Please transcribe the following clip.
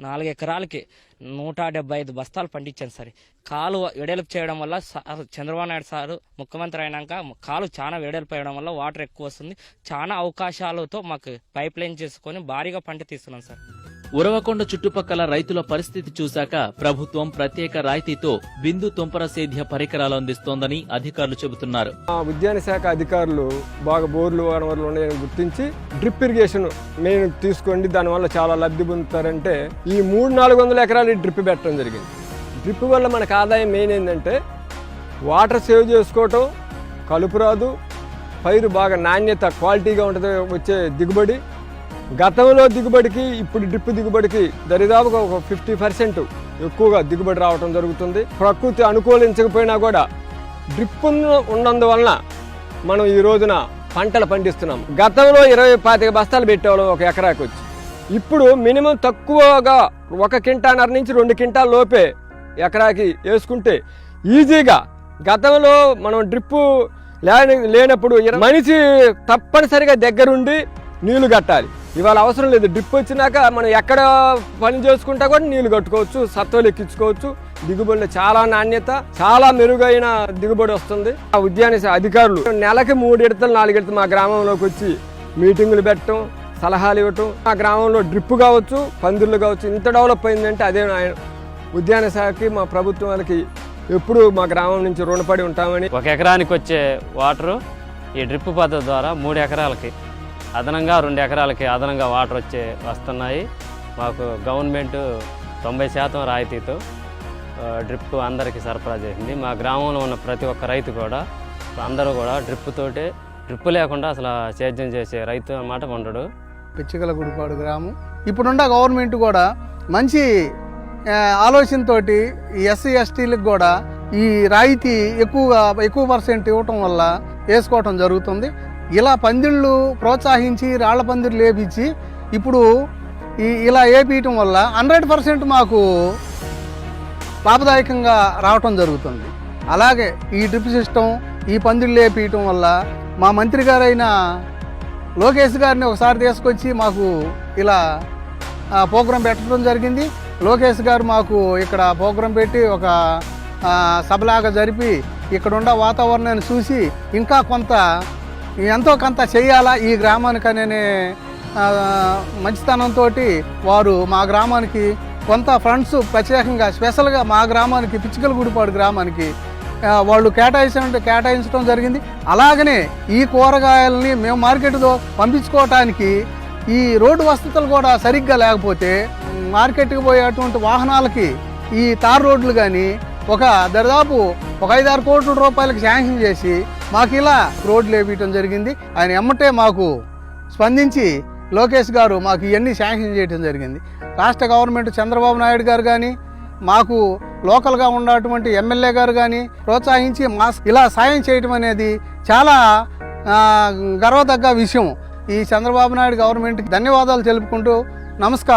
నాలుగు ఎకరాలకి నూట డెబ్బై ఐదు బస్తాలు పండించాను సార్. కాలు వెడల్పు చేయడం వల్ల సార్ చంద్రబాబు నాయుడు సారు ముఖ్యమంత్రి అయినాక కాలు చాలా వెడల్పు అయ్యడం వల్ల వాటర్ ఎక్కువ వస్తుంది. చాలా అవకాశాలతో మాకు పైప్ లైన్ చేసుకొని భారీగా పంట తీస్తున్నాం సార్. ఉరవకొండ చుట్టుపక్కల రైతుల పరిస్థితి చూశాక ప్రభుత్వం ప్రత్యేక రాయితీతో బిందు తుంపర సేద్య పరికరాలు అందిస్తోందని అధికారులు చెబుతున్నారు. ఆ ఉద్యాన శాఖ అధికారులు బాగా బోర్లు వనరులు ఉన్నాయని గుర్తించి డ్రిప్ ఇరిగేషన్ మెయిన్ తీసుకోండి దానివల్ల చాలా లబ్ధి పొందుతారంటే ఈ మూడు నాలుగు వందల ఎకరాలు డ్రిప్ పెట్టడం జరిగింది. డ్రిప్ వల్ల మనకు ఆదాయం మెయిన్ ఏంటంటే వాటర్ సేవ్ చేసుకోవటం కలుపు రాదు పైరు బాగా నాణ్యత క్వాలిటీగా ఉంటుంది వచ్చే దిగుబడి గతంలో దిగుబడికి ఇప్పుడు డ్రిప్ దిగుబడికి దరిదాపుగా ఒక ఫిఫ్టీ పర్సెంట్ ఎక్కువగా దిగుబడి రావటం జరుగుతుంది. ప్రకృతి అనుకూలించకపోయినా కూడా డ్రిప్ ఉన్నందువలన మనం ఈ రోజున పంటలు పండిస్తున్నాం. గతంలో ఇరవై పాతిక బస్తాలు పెట్టేవాళ్ళం ఒక ఎకరాకి వచ్చి. ఇప్పుడు మినిమం తక్కువగా ఒక కింటాన్నర నుంచి రెండు కింటాల లోపే ఎకరాకి వేసుకుంటే ఈజీగా గతంలో మనం డ్రిప్పు లేని లేనప్పుడు మనిషి తప్పనిసరిగా దగ్గరుండి నీళ్ళు కట్టాలి. ఇవాళ అవసరం లేదు. డ్రిప్ వచ్చినాక మనం ఎక్కడ పని చేసుకుంటా కూడా నీళ్ళు కట్టుకోవచ్చు సత్వలు ఎక్కించుకోవచ్చు. దిగుబడిలో చాలా నాణ్యత చాలా మెరుగైన దిగుబడి వస్తుంది. ఆ ఉద్యాన అధికారులు నెలకి మూడు ఎడతలు నాలుగు మా గ్రామంలోకి వచ్చి మీటింగులు పెట్టడం సలహాలు ఇవ్వటం. మా గ్రామంలో డ్రిప్ కావచ్చు పందిళ్ళు కావచ్చు ఇంత డెవలప్ అయిందంటే అదే ఆయన ఉద్యాన శాఖకి మా ప్రభుత్వం వాళ్ళకి ఎప్పుడు మా గ్రామం నుంచి రుణపడి ఉంటామని. ఒక ఎకరానికి వచ్చే వాటరు ఈ డ్రిప్ పద్ధతి ద్వారా మూడు ఎకరాలకి అదనంగా రెండు ఎకరాలకి అదనంగా వాటర్ వచ్చే వస్తున్నాయి. మాకు గవర్నమెంట్ తొంభై శాతం రాయితీతో డ్రిప్పు డ్రిప్ అందరికీ సరఫరా చేసింది. మా గ్రామంలో ఉన్న ప్రతి ఒక్క రైతు కూడా అందరూ కూడా డ్రిప్ తోటే డ్రిప్ లేకుండా అసలు సేద్యం చేసే రైతు అన్నమాట ఉండడు పిచ్చికల గుడిపాడు గ్రామం. ఇప్పుడున్న గవర్నమెంట్ కూడా మంచి ఆలోచనతో ఆలోచనతోటి ఈ ఎస్సీ ఎస్టీలకు కూడా ఈ రాయితీ ఎక్కువగా ఎక్కువ పర్సెంట్ ఇవ్వటం వల్ల వేసుకోవటం జరుగుతుంది. ఇలా పందిళ్ళు ప్రోత్సహించి రాళ్ళ పందిళ్ళు వేపించి ఇప్పుడు ఈ ఇలా వేపించటం వల్ల హండ్రెడ్ పర్సెంట్ మాకు లాభదాయకంగా రావటం జరుగుతుంది. అలాగే ఈ డ్రిప్ సిస్టమ్ ఈ పందిళ్ళు వేపించటం వల్ల మా మంత్రి గారైన లోకేష్ గారిని ఒకసారి తీసుకొచ్చి మాకు ఇలా ఆ, ప్రోగ్రాం పెట్టడం జరిగింది. లోకేష్ గారు మాకు ఇక్కడ ప్రోగ్రాం పెట్టి ఒక సభలాగా జరిపి ఇక్కడ ఉన్న వాతావరణాన్ని చూసి ఇంకా కొంత ఎంతో కొంత చేయాలా ఈ గ్రామానికి అనే మంచితనంతో వారు మా గ్రామానికి కొంత ఫండ్స్ ప్రత్యేకంగా స్పెషల్గా మా గ్రామానికి పిచ్చికల గుడిపాడు గ్రామానికి వాళ్ళు కేటాయించిన కేటాయించడం జరిగింది. అలాగనే ఈ కూరగాయలని మేము మార్కెట్లో పంపించుకోవటానికి ఈ రోడ్డు వసతులు కూడా సరిగ్గా లేకపోతే మార్కెట్కి పోయేటువంటి వాహనాలకి ఈ తార్ రోడ్లు కానీ ఒక దరిదాపు ఒక ఐదారు కోట్ల రూపాయలకి శాంక్షన్ చేసి మాకు ఇలా రోడ్లు వేపించడం జరిగింది. ఆయన ఎమ్మటే మాకు స్పందించి లోకేష్ గారు మాకు ఇవన్నీ శాంక్షన్ చేయడం జరిగింది. రాష్ట్ర గవర్నమెంట్ చంద్రబాబు నాయుడు గారు కానీ మాకు లోకల్గా ఉన్నటువంటి ఎమ్మెల్యే గారు కానీ ప్రోత్సహించి మా ఇలా సాయం చేయటం అనేది చాలా గర్వతగ్గ గర్వదగ్గ విషయం. ఈ చంద్రబాబు నాయుడు గవర్నమెంట్కి ధన్యవాదాలు తెలుపుకుంటూ నమస్కారం.